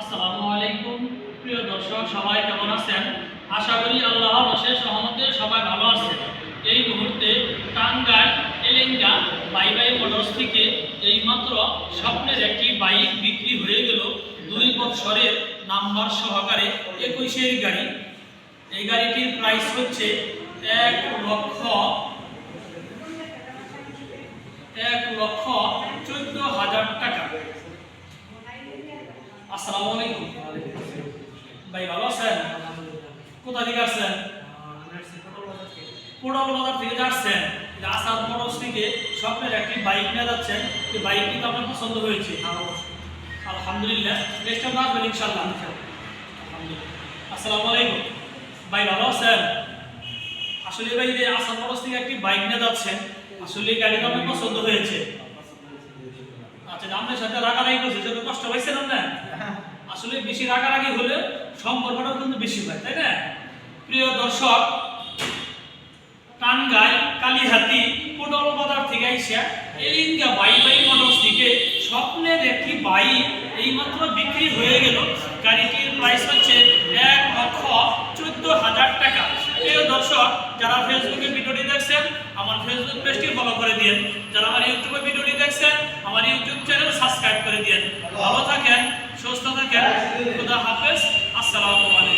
আসসালামু আলাইকুম, প্রিয় দর্শক, সবাই কেমন আছেন? আশা করি আল্লাহর অশেষ রহমতে সবাই ভালো আছেন। এই মুহূর্তে Tangail Elenga bye bye motors থেকে এইমাত্র স্বপ্নের একটি বাইক বিক্রি হয়ে গেল দুই বছরের নাম্বার সহকারে একুশের গাড়ি। এই গাড়িটির প্রাইস হচ্ছে এক লক্ষ এক লক্ষ চোদ্দ হাজার টাকা। আসসালামু আলাইকুম। ভাই ভালো আছেন? কোথা থেকে আসছেন? কোড়াল বাজার থেকে যাচ্ছেন। আসাদ মোটরস থেকে স্বপ্নের একটি বাইক নিয়ে যাচ্ছেন। এই বাইকটি তো আপনার পছন্দ হয়েছে। আলহামদুলিল্লাহ। নেক্সট টাইম আসবেন ইনশাল্লাহ আলহামদুলিল্লাহ। আসসালামু আলাইকুম। ভাই ভালো আছেন? আসলে ভাই যে আসাদ মোটরস থেকে একটি বাইক নিয়ে যাচ্ছেন আসলে এই গাড়িটা আপনার পছন্দ হয়েছে। আচ্ছা আপনার সাথে রাগারাগি করছে সেটা কষ্ট পাইছেন না আসলে বেশি রাগারাগি হলে সম্পর্কটাও কিন্তু বেশি হয়, তাই না? প্রিয় দর্শক টাঙ্গাই কালীহাতি, পোটল বাজার থেকে আইসা এলিঙ্গা বাই বাই মোটরস থেকে স্বপ্নের একটি বাইক এইমাত্র বিক্রি হয়ে গেল। গাড়িটির প্রাইস হচ্ছে এক লক্ষ চোদ্দ হাজার টাকা। প্রিয় দর্শক, যারা ফেসবুকে ভিডিওটি দেখছেন, আমার ফেসবুক পেজটি ফলো করে দিন যারা আমার ইউটিউবে ভিডিওটি দেখছেন, আমার ইউটিউব চ্যানেল সাবস্ক্রাইব করে দিন ভালো থাকেন। সুস্থ থাকেন। খুদা হাফেজ। আসসালামু আলাইকুম।